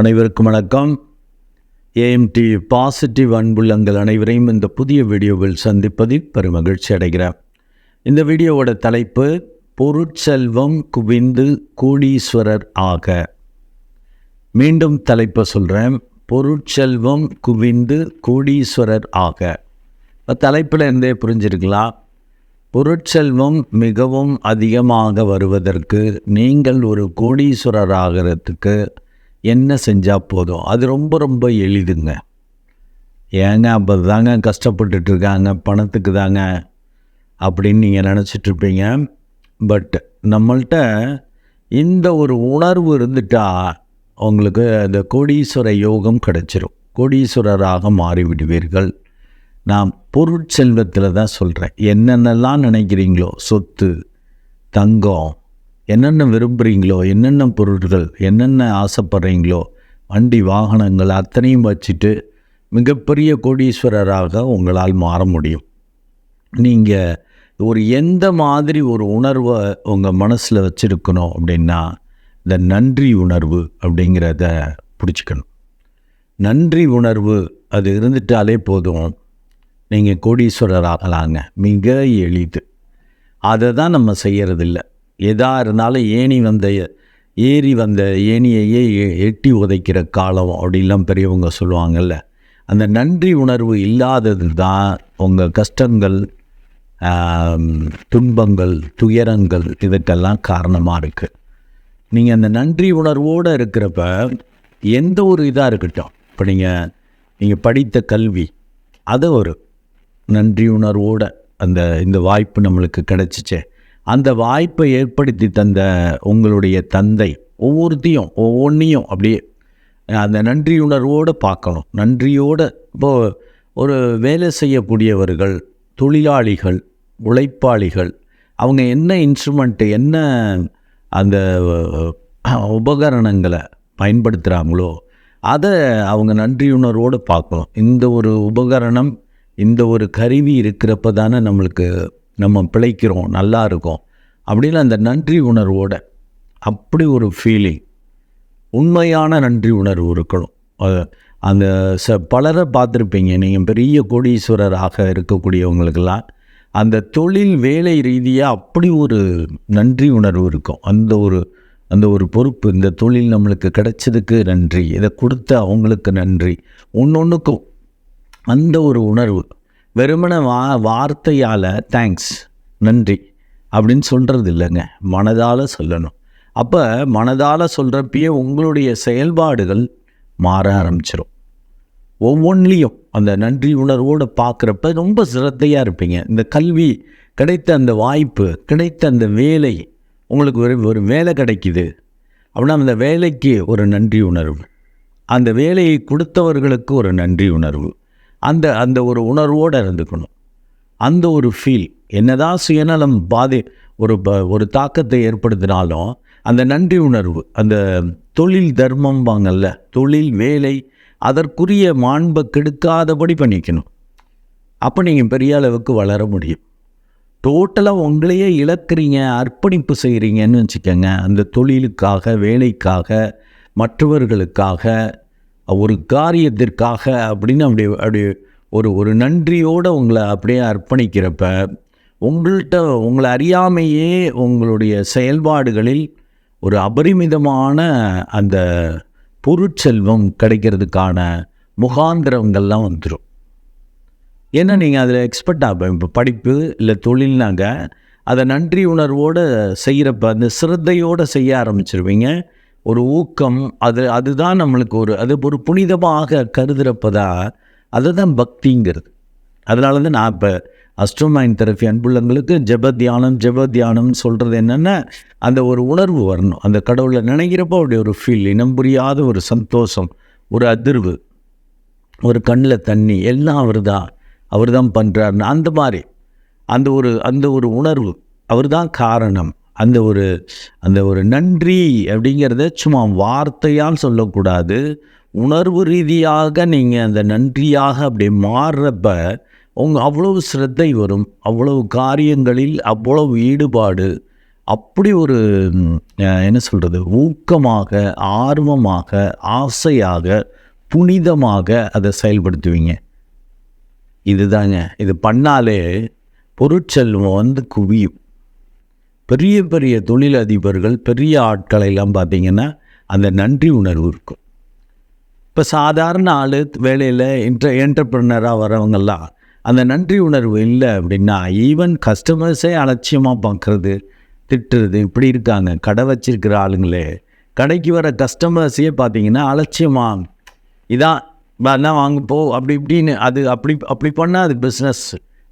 அனைவருக்கும் வணக்கம். AMD positive அன்புள்ளங்கள் அனைவரையும் இந்த புதிய வீடியோவில் சந்திப்பதில் பெருமகிழ்ச்சி அடைகிறேன். இந்த வீடியோவோட தலைப்பு பொருட்செல்வம் குவிந்து கோடீஸ்வரர் ஆக. மீண்டும் தலைப்பை சொல்கிறேன் பொருட்செல்வம் குவிந்து கோடீஸ்வரர் ஆக. தலைப்பில் இருந்தே புரிஞ்சிருக்கலாம் பொருட்செல்வம் மிகவும் அதிகமாக வருவதற்கு நீங்கள் ஒரு கோடீஸ்வரர் ஆகிறதுக்கு என்ன செஞ்சால் போதும்? அது ரொம்ப ரொம்ப எளிதுங்க. ஏங்க அப்போ தாங்க கஷ்டப்பட்டுட்ருக்காங்க பணத்துக்கு தாங்க அப்படின்னு நீங்கள் நினச்சிட்ருப்பீங்க பட் நம்மள்ட்ட இந்த ஒரு உணர்வு இருந்துட்டா உங்களுக்கு அந்த கோடீஸ்வர யோகம் கிடைச்சிரும். கோடீஸ்வரராக மாறிவிடுவீர்கள். நான் பொருட்செல்வத்தில் தான் சொல்கிறேன் என்னென்னலாம் நினைக்கிறீங்களோ சொத்து தங்கம் என்னென்ன விரும்புகிறீங்களோ என்னென்ன பொருட்கள் என்னென்ன ஆசைப்படுறீங்களோ வண்டி வாகனங்கள் அத்தனையும் வச்சுட்டு மிகப்பெரிய கோடீஸ்வரராக உங்களால் மாற முடியும். நீங்கள் ஒரு எந்த மாதிரி ஒரு உணர்வை உங்கள் மனசில் வச்சுருக்கணும் அப்படின்னா இந்த நன்றி உணர்வு அப்படிங்கிறத பிடிச்சிக்கணும். நன்றி உணர்வு அது இருந்துட்டாலே போதும். நீங்கள் கோடீஸ்வரர் ஆகலாங்க மிக எளிது. அதை தான் நம்ம செய்கிறதில்ல எதாக இருந்தாலும் ஏணி வந்த ஏறி வந்த ஏணியையே எ- எட்டி உதைக்கிற காலம் அப்படிலாம் பெரியவங்க சொல்லுவாங்கல்ல. அந்த நன்றி உணர்வு இல்லாதது தான் உங்கள் கஷ்டங்கள் துன்பங்கள் துயரங்கள் இதுக்கெல்லாம் காரணமாக இருக்குது நீங்கள் அந்த நன்றி உணர்வோடு இருக்கிறப்ப எந்த ஒரு இதாக இருக்கட்டும். இப்போ நீங்கள் நீங்கள் படித்த கல்வி அதை ஒரு நன்றி உணர்வோட அந்த இந்த வாய்ப்பு நம்மளுக்கு கிடைச்சிச்சே. அந்த வாய்ப்பை ஏற்படுத்தி தந்த உங்களுடைய தந்தை ஒவ்வொருத்தையும் ஒவ்வொன்றையும் அப்படியே அந்த நன்றியுணர்வோடு பார்க்கணும். நன்றியோடு இப்போது ஒரு வேலை செய்யக்கூடியவர்கள் தொழிலாளிகள் உழைப்பாளிகள் அவங்க என்ன இன்ஸ்ட்ருமெண்ட்டு என்ன அந்த உபகரணங்களை பயன்படுத்துகிறாங்களோ அதை அவங்க நன்றியுணர்வோடு பார்க்கணும். இந்த ஒரு உபகரணம் இந்த ஒரு கருவி இருக்கிறப்ப தானே நம்மளுக்கு நம்ம பிழைக்கிறோம் நல்லா இருக்கோம். அப்படின்னு அந்த நன்றி உணர்வோட அப்படி ஒரு ஃபீலிங் உண்மையான நன்றி உணர்வு இருக்கணும். அந்த ச பலரை பார்த்துருப்பீங்க. நீங்கள் பெரிய கோடீஸ்வரராக இருக்கக்கூடியவங்களுக்கெல்லாம் அந்த தொழில் வேலை ரீதியாக அப்படி ஒரு நன்றி உணர்வு இருக்கும். அந்த ஒரு அந்த ஒரு பொறுப்பு இந்த தொழில் நம்மளுக்கு கிடைச்சதுக்கு நன்றி இதை கொடுத்த அவங்களுக்கு நன்றி ஒன்றொன்றுக்கும் அந்த ஒரு உணர்வு. வெறுமன வா வார்த்தையால் தேங்க்ஸ் நன்றி அப்படின்னு சொல்கிறது இல்லைங்க. மனதால் சொல்லணும். அப்போ மனதால் சொல்கிறப்பயே உங்களுடைய செயல்பாடுகள் மாற ஆரம்பிச்சிடும் ஒவ்வொன்றிலையும் அந்த நன்றி உணர்வோடு பார்க்குறப்ப ரொம்ப சிரத்தையாக இருப்பீங்க. இந்த கல்வி கிடைத்த அந்த வாய்ப்பு கிடைத்த அந்த வேலை உங்களுக்கு ஒரு ஒரு வேலை கிடைக்குது அப்படின்னா அந்த வேலைக்கு ஒரு நன்றி உணர்வு. அந்த வேலையை கொடுத்தவர்களுக்கு ஒரு நன்றி உணர்வு. அந்த அந்த ஒரு உணர்வோடு இருந்துக்கணும். அந்த ஒரு ஃபீல் என்னதான் சுயநலம் பாதி ஒரு ப ஒரு தாக்கத்தை ஏற்படுத்தினாலும் அந்த நன்றி உணர்வு அந்த தொழில் தர்மம் வாங்கல்ல தொழில் வேலை அதற்குரிய மாண்பை கெடுக்காதபடி பண்ணிக்கணும். அப்போ நீங்கள் பெரிய அளவுக்கு வளர முடியும். டோட்டலாக உங்களையே இழக்கிறீங்க அர்ப்பணிப்பு செய்கிறீங்கன்னு வச்சுக்கோங்க. அந்த தொழிலுக்காக வேலைக்காக மற்றவர்களுக்காக ஒரு காரியத்திற்காக அப்படின்னு அப்படி அப்படி ஒரு ஒரு நன்றியோடு உங்களை அப்படியே அர்ப்பணிக்கிறப்ப உங்கள்கிட்ட உங்களை அறியாமையே உங்களுடைய செயல்பாடுகளில் ஒரு அபரிமிதமான அந்த பொருட்செல்வம் கிடைக்கிறதுக்கான முகாந்திரங்கள்லாம் வந்துடும் ஏன்னா நீங்கள் அதில் எக்ஸ்பர்ட் ஆகும் இப்போ படிப்பு இல்லை தொழில்னாங்க அதை நன்றி உணர்வோடு செய்கிறப்ப அந்த சிரத்தையோடு செய்ய ஆரம்பிச்சிருவீங்க. ஒரு ஊக்கம் அது அதுதான் நம்மளுக்கு ஒரு அது ஒரு புனிதமாக கருதுறப்ப அதுதான் பக்திங்கிறது. அதனால தான் நான் இப்போ அஸ்ட்ரோமைன் தெரப்பி அன்புள்ளங்களுக்கு ஜப தியானம் ஜெப தியானம்னு சொல்கிறது என்னென்னா அந்த ஒரு உணர்வு வரணும். அந்த கடவுளை நினைக்கிறப்போ அப்படி ஒரு ஃபீல் இனம் புரியாத ஒரு சந்தோஷம் ஒரு அதிர்வு ஒரு கண்ணில் தண்ணி எல்லாம் அவர் தான் அவர் தான் பண்ணுறாருன்னு அந்த மாதிரி. அந்த ஒரு அந்த ஒரு உணர்வு அவர் தான் காரணம். அந்த ஒரு அந்த ஒரு நன்றி அப்படிங்கிறத சும்மா வார்த்தையால் சொல்லக்கூடாது. உணர்வு ரீதியாக நீங்கள் அந்த நன்றியாக அப்படி மாறுறப்ப உங்கள் அவ்வளவு சிரத்தை வரும் அவ்வளவு காரியங்களில் அவ்வளவு ஈடுபாடு அப்படி ஒரு என்ன சொல்கிறது ஊக்கமாக ஆர்வமாக ஆசையாக புனிதமாக அதை செயல்படுத்துவீங்க. இதுதாங்க இது பண்ணாலே பொருட்செல்வம் வந்து குவியும். பெரிய பெரிய தொழிலதிபர்கள் பெரிய ஆட்களை எல்லாம் பார்த்தீங்கன்னா அந்த நன்றி உணர்வு இருக்கும். இப்போ சாதாரண ஆள் வேலையில் இன்ட்ர என்டர்பிரினராக வரவங்கெல்லாம் அந்த நன்றி உணர்வு இல்லை அப்படின்னா ஈவன் கஸ்டமர்ஸே அலட்சியமாக பார்க்குறது திட்டுறது இப்படி இருக்காங்க. கடை வச்சிருக்கிற ஆளுங்களே கடைக்கு வர கஸ்டமர்ஸையே பார்த்தீங்கன்னா அலட்சியமாக இதான் நான் வாங்க போ அப்படி இப்படின்னு அது அப்படி அப்படி பண்ணால் அது பிஸ்னஸ்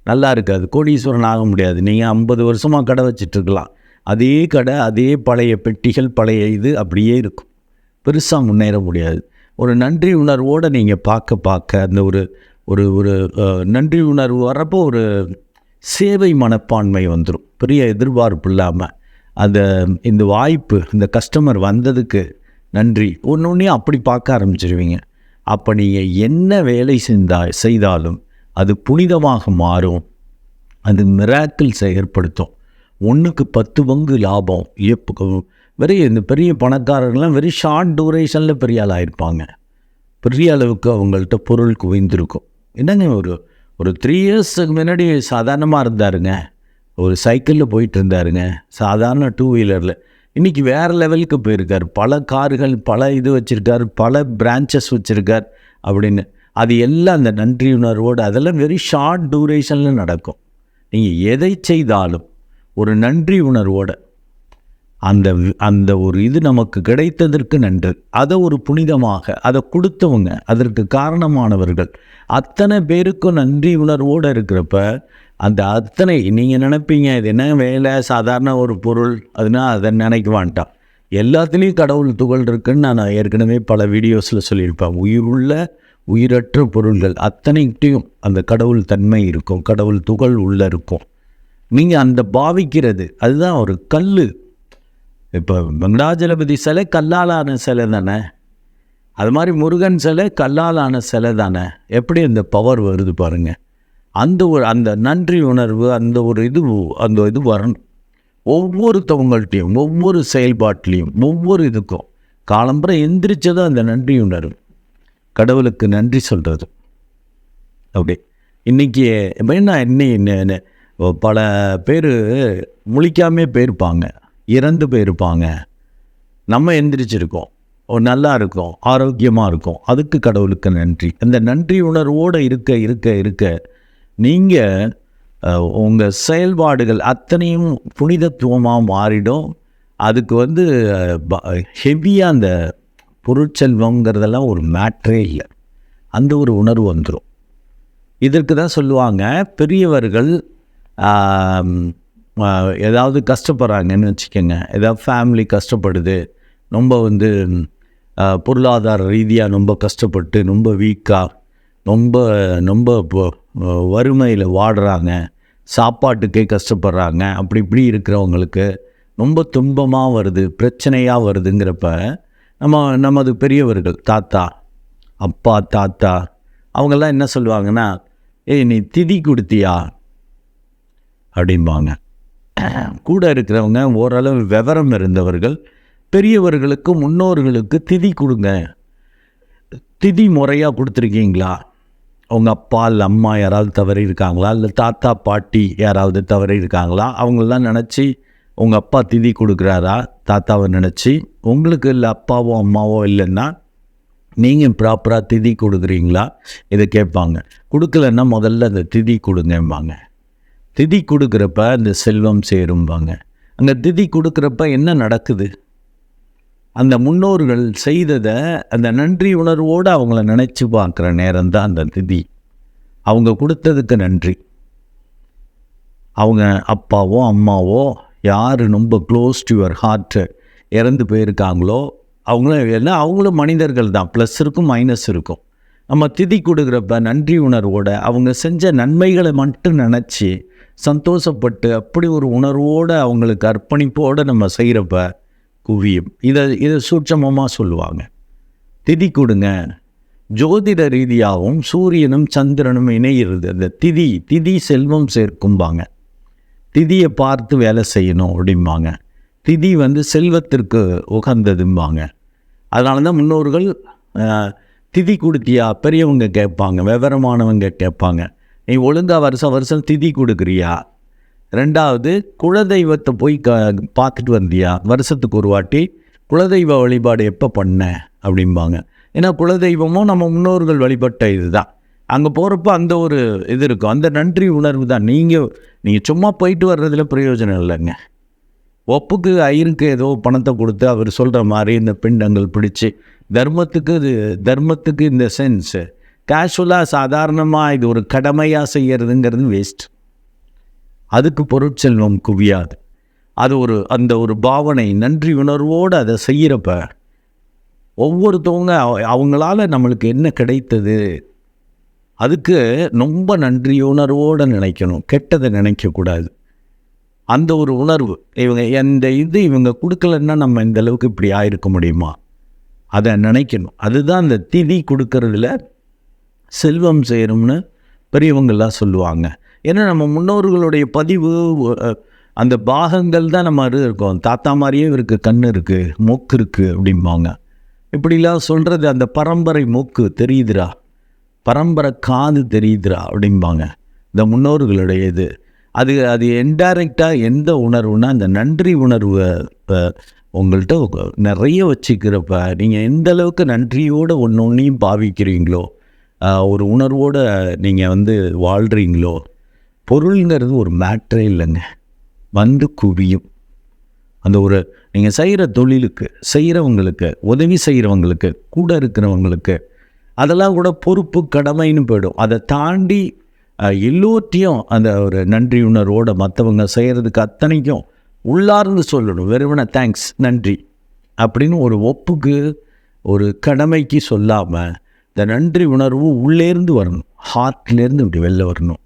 நல்லா இருக்காது. கோடீஸ்வரன் ஆக முடியாது. நீங்கள் ஐம்பது வருஷமாக கடை வச்சிட்ருக்கலாம். அதே கடை அதே பழைய பெட்டிகள் பழைய இது அப்படியே இருக்கும். பெருசாக முன்னேற முடியாது. ஒரு நன்றி உணர்வோடு நீங்கள் பார்க்க பார்க்க அந்த ஒரு ஒரு ஒரு நன்றி உணர்வு வரப்போ ஒரு சேவை மனப்பான்மை வந்துடும் பெரிய எதிர்பார்ப்பு இல்லாமல் அந்த இந்த வாய்ப்பு இந்த கஸ்டமர் வந்ததுக்கு நன்றி. ஒன்று ஒன்றையும் அப்படி பார்க்க ஆரம்பிச்சிருவீங்க. அப்போ நீங்கள் என்ன வேலை செஞ்சா செய்தாலும் அது புனிதமாக மாறும். அது மிராக்கிள்ஸை ஏற்படுத்தும். ஒன்றுக்கு பத்து பங்கு லாபம் எப்போ வெறும் இந்த பெரிய பணக்காரர்கள்லாம் வெறும் ஷார்ட் டூரேஷனில் பெரிய ஆள் பெரிய அளவுக்கு அவங்கள்ட்ட பொருள் குவிந்திருக்கும். என்னங்க ஒரு ஒரு த்ரீ இயர்ஸுக்கு முன்னாடி சாதாரணமாக இருந்தாருங்க. ஒரு சைக்கிளில் போயிட்டு இருந்தாருங்க. சாதாரண டூ வீலரில் இன்றைக்கி வேறு லெவலுக்கு போயிருக்கார். பல கார்கள் பல இது வச்சுருக்கார். பல பிரான்ச்சஸ் வச்சுருக்கார். அப்படின்னு அது எல்லாம் அந்த நன்றி உணர்வோடு அதெல்லாம் வெரி ஷார்ட் டூரேஷனில் நடக்கும். நீங்கள் எதை செய்தாலும் ஒரு நன்றி உணர்வோடு அந்த அந்த ஒரு இது நமக்கு கிடைத்ததற்கு நன்று. அதை ஒரு புனிதமாக அதை கொடுத்தவங்க அதற்கு காரணமானவர்கள் அத்தனை பேருக்கும் நன்றி உணர்வோடு இருக்கிறப்ப அந்த அத்தனை நீங்கள் நினைப்பீங்க இது என்ன வேலை சாதாரண ஒரு பொருள் அதுனா அதை நினைக்க வேண்டாம் எல்லாத்துலேயும் கடவுள் துகள் இருக்குன்னு நான் ஏற்கனவே பல வீடியோஸில் சொல்லியிருப்பேன். உயிருள்ள உயிரற்ற பொருள்கள் அத்தனைக்கிட்டையும் அந்த கடவுள் தன்மை இருக்கும் கடவுள் துகள் உள்ளே இருக்கும். நீங்கள் அந்த பாவிக்கிறது அதுதான் ஒரு கல் இப்போ வெங்கடாஜலபதி சிலை கல்லாலான சிலை தானே? அது மாதிரி முருகன் சிலை கல்லாலான சிலை தானே? எப்படி அந்த பவர் வருது பாருங்கள் அந்த ஒரு அந்த நன்றி உணர்வு அந்த ஒரு இது அந்த இது வரணும். ஒவ்வொருத்தவங்கள்ட்டையும் ஒவ்வொரு செயல்பாட்டிலையும் ஒவ்வொரு இதுக்கும். காலம்புற எந்திரிச்சதும் அந்த நன்றி உணர்வு. கடவுளுக்கு நன்றி சொல்கிறது அப்படி. இன்றைக்கி என்ன இன்னி பல பேர் முழிக்காமே போயிருப்பாங்க. இறந்து போயிருப்பாங்க. நம்ம எந்திரிச்சிருக்கோம். ஓ, நல்லா இருக்கும். ஆரோக்கியமாக இருக்கும். அதுக்கு கடவுளுக்கு நன்றி. அந்த நன்றி உணர்வோடு இருக்க இருக்க இருக்க நீங்கள் உங்கள் செயல்பாடுகள் அத்தனையும் புனிதத்துவமாக மாறிடும். அதுக்கு வந்து ஹெவியாக அந்த பொருட்செல்வங்கிறதெல்லாம் ஒரு மேட்ரே இல்லை. அந்த ஒரு உணர்வு வந்துடும் இதற்கு தான் சொல்லுவாங்க பெரியவர்கள் ஏதாவது கஷ்டப்படுறாங்கன்னு வச்சுக்கோங்க. ஏதாவது ஃபேமிலி கஷ்டப்படுது ரொம்ப வந்து பொருளாதார ரீதியாக ரொம்ப கஷ்டப்பட்டு ரொம்ப வீக்காக ரொம்ப ரொம்ப வறுமையில் வாடுறாங்க சாப்பாட்டுக்கே கஷ்டப்படுறாங்க அப்படி இப்படி இருக்கிறவங்களுக்கு ரொம்ப துன்பமாக வருது பிரச்சனையாக வருதுங்கிறப்ப நம்ம நமது பெரியவர்கள் தாத்தா அப்பா தாத்தா அவங்கெல்லாம் என்ன சொல்லுவாங்கன்னா ஏய் நீ திதி கொடுத்தியா? அப்படிம்பாங்க. கூட இருக்கிறவங்க ஓரளவு விவரம் இருந்தவர்கள் பெரியவர்களுக்கு முன்னோர்களுக்கு திதி கொடுங்க. திதி முறையாக கொடுத்துருக்கீங்களா? உங்கள் அப்பா இல்லை அம்மா யாராவது தவறி இருக்காங்களா? இல்லை தாத்தா பாட்டி யாராவது தவறி இருக்காங்களா? அவங்களெலாம் நினச்சி உங்கள் அப்பா திதி கொடுக்குறாரா? தாத்தாவை நினச்சி உங்களுக்கு இல்லை அப்பாவோ அம்மாவோ இல்லைன்னா நீங்கள் ப்ராப்பராக திதி கொடுக்குறீங்களா? இதை கேட்பாங்க. கொடுக்கலன்னா முதல்ல அந்த திதி கொடுங்கம்பாங்க. திதி கொடுக்குறப்ப அந்த செல்வம் சேரும்பாங்க. அங்கே திதி கொடுக்குறப்ப என்ன நடக்குது? அந்த முன்னோர்கள் செய்ததை அந்த நன்றி உணர்வோடு அவங்கள நினச்சி பார்க்குற நேரம் தான் அந்த திதி. அவங்க கொடுத்ததுக்கு நன்றி. அவங்க அப்பாவோ அம்மாவோ யார் ரொம்ப க்ளோஸ் டு யுவர் ஹார்ட்டு இறந்து போயிருக்காங்களோ அவங்களும் எல்லாம் அவங்களும் மனிதர்கள் தான். ப்ளஸ் இருக்கும் மைனஸ் இருக்கும். நம்ம திதி கொடுக்குறப்ப நன்றி உணர்வோடு அவங்க செஞ்ச நன்மைகளை மட்டும் நினச்சி சந்தோஷப்பட்டு அப்படி ஒரு உணர்வோடு அவங்களுக்கு அர்ப்பணிப்போடு நம்ம செய்கிறப்ப குவியும். இதை இதை சூட்சமமாக சொல்லுவாங்க. திதி கொடுங்க. ஜோதிட ரீதியாகவும் சூரியனும் சந்திரனும் இணையிறது. அந்த திதி திதி செல்வம் சேர்க்கும்பாங்க. திதியை பார்த்து வேலை செய்யணும் அப்படிம்பாங்க. திதி வந்து செல்வத்திற்கு உகந்ததும்பாங்க. அதனால தான் முன்னோர்கள் திதி கொடுத்தியா? பெரியவங்க கேட்பாங்க விவரமானவங்க கேட்பாங்க. நீ ஒழுங்காக வருஷம் வருஷம் திதி கொடுக்குறியா? ரெண்டாவது குலதெய்வத்தை போய் க பார்த்துட்டு வந்தியா? வருஷத்துக்கு ஒரு வாட்டி குலதெய்வ வழிபாடு எப்போ பண்ண? அப்படிம்பாங்க. ஏன்னா குலதெய்வமும் நம்ம முன்னோர்கள் வழிபட்ட இதுதான். அங்கே போகிறப்ப அந்த ஒரு இது இருக்கும். அந்த நன்றி உணர்வு தான். நீங்கள் நீங்கள் சும்மா போயிட்டு வர்றதுல பிரயோஜனம் இல்லைங்க. ஒப்புக்கு ஐயருக்கு ஏதோ பணத்தை கொடுத்து அவர் சொல்கிற மாதிரி இந்த பிண்டங்கள் பிடிச்சி தர்மத்துக்கு இது தர்மத்துக்கு இந்த சென்ஸு கேஷுவலாக சாதாரணமாக இது ஒரு கடமையாக செய்கிறதுங்கிறது வேஸ்ட் அதுக்கு பொருட்செல்வம் குவியாது. அது ஒரு அந்த ஒரு பாவனை நன்றி உணர்வோடு அதை செய்கிறப்ப ஒவ்வொருத்தவங்க அவங்களால நம்மளுக்கு என்ன கிடைத்தது? அதுக்கு ரொம்ப நன்றி உணர்வோடு நினைக்கணும். கெட்டதை நினைக்கக்கூடாது. அந்த ஒரு உணர்வு இவங்க இந்த இது இவங்க கொடுக்கலன்னா நம்ம இந்த அளவுக்கு இப்படி ஆயிருக்க முடியுமா? அதை நினைக்கணும். அதுதான் அந்த திதி கொடுக்கறதுல செல்வம் செய்யணும்னு பெரியவங்கள்லாம் சொல்லுவாங்க. ஏன்னா நம்ம முன்னோர்களுடைய பதிவு அந்த பாகங்கள் தான் நம்ம அது இருக்கோம். தாத்தா மாதிரியே இவருக்கு கண் இருக்குது மூக்கு இருக்குது அப்படிம்பாங்க. இப்படிலாம் சொல்கிறது அந்த பரம்பரை மூக்கு தெரியுதுடா. பரம்பரை காது தெரியுதுடா அப்படிம்பாங்க. இந்த முன்னோர்களுடைய இது. அது அது இன்டைரக்டாக எந்த உணர்வுனா அந்த நன்றி உணர்வை உங்கள்கிட்ட நிறைய வச்சுக்கிறப்ப நீங்கள் எந்த அளவுக்கு நன்றியோடு ஒன்று ஒன்றையும் பாவிக்கிறீங்களோ ஒரு உணர்வோடு நீங்கள் வந்து வாழ்கிறீங்களோ பொருளுங்கிறது ஒரு மேட்ரே இல்லைங்க. வந்து குவியும். அந்த ஒரு நீங்கள் செய்கிற தொழிலுக்கு செய்கிறவங்களுக்கு உதவி செய்கிறவங்களுக்கு கூட இருக்கிறவங்களுக்கு அதெல்லாம் கூட பொறுப்பு கடமைன்னு போயிடும். அதை தாண்டி எல்லோர்ட்டையும் அந்த ஒரு நன்றி உணர்வோடு மற்றவங்க செய்கிறதுக்கு அத்தனைக்கும் உள்ளார்ந்து சொல்லணும். வெறுமனே தேங்க்ஸ் நன்றி அப்படின்னு ஒரு ஒப்புக்கு ஒரு கடமைக்கு சொல்லாமல் இந்த நன்றி உணர்வு உள்ளேருந்து வரணும். ஹார்ட்லேருந்து இப்படி வெளில வரணும்.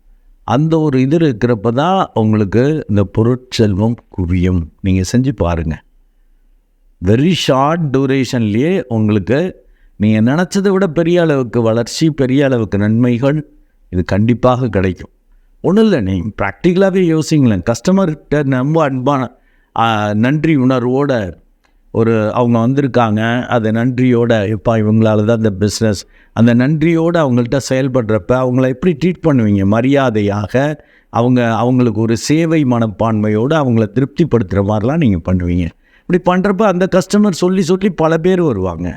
அந்த ஒரு இது இருக்கிறப்ப தான் உங்களுக்கு இந்த பொருட்செல்வம் குவியும். நீங்கள் செஞ்சு பாருங்கள் வெரி ஷார்ட் டூரேஷன்லேயே உங்களுக்கு நீங்கள் நினச்சதை விட பெரிய அளவுக்கு வளர்ச்சி பெரிய அளவுக்கு நன்மைகள் இது கண்டிப்பாக கிடைக்கும். ஒன்றும் இல்லை நீ ப்ராக்டிக்கலாகவே யோசிங்களேன். கஸ்டமர்கிட்ட ரொம்ப அன்பான நன்றி உணர்வோட ஒரு அவங்க வந்திருக்காங்க. அதை நன்றியோட எப்பா இவங்களால தான் இந்த பிஸ்னஸ் அந்த நன்றியோடு அவங்கள்ட்ட செயல்படுறப்ப அவங்கள எப்படி ட்ரீட் பண்ணுவீங்க? மரியாதையாக அவங்க அவங்களுக்கு ஒரு சேவை மனப்பான்மையோடு அவங்கள திருப்திப்படுத்துகிற மாதிரிலாம் நீங்கள் பண்ணுவீங்க. இப்படி பண்ணுறப்ப அந்த கஸ்டமர் சொல்லி சொல்லி பல பேர் வருவாங்க.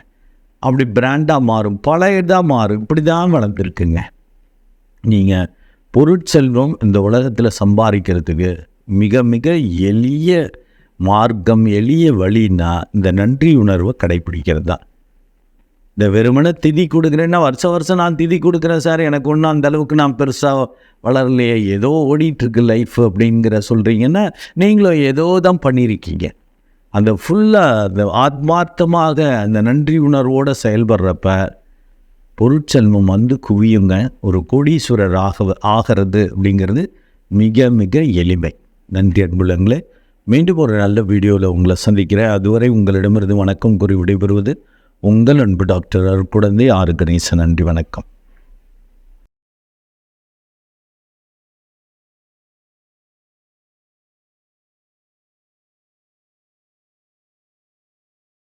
அப்படி பிராண்டாக மாறும் பல இதாக மாறும். இப்படி தான் வளர்ந்துருக்குங்க. நீங்கள் பொருட்செல்வம் இந்த உலகத்தில் சம்பாதிக்கிறதுக்கு மிக மிக எளிய மார்க்கம் எளிய வழின்னா இந்த நன்றி உணர்வை கடைப்பிடிக்கிறது தான். இந்த வெறுமனே திதி கொடுக்குறேன்னா வருஷம் வருஷம் நான் திதி கொடுக்குறேன் சார். எனக்கு ஒன்றும் அந்த அளவுக்கு நான் பெருசாக வளரலையே. ஏதோ ஓடிட்டுருக்கு லைஃப் அப்படிங்கிற சொல்கிறீங்கன்னா நீங்களும் ஏதோ தான் பண்ணியிருக்கீங்க. அந்த ஃபுல்லாக அந்த ஆத்மார்த்தமாக அந்த நன்றி உணர்வோடு செயல்படுறப்ப பொருட்செல்வம் வந்து குவியுங்க. ஒரு கோடீஸ்வரர் ஆக ஆகிறது அப்படிங்கிறது மிக மிக எளிமை. நன்றி அன்புள்ளங்களே. மீண்டும் ஒரு நல்ல வீடியோவில் உங்களை சந்திக்கிறேன். அதுவரை உங்களிடமிருந்து வணக்கம் கூறி விடைபெறுவது உங்கள் அன்பு டாக்டர் அருட்குழந்தை ஆறு கணேசன். நன்றி வணக்கம்.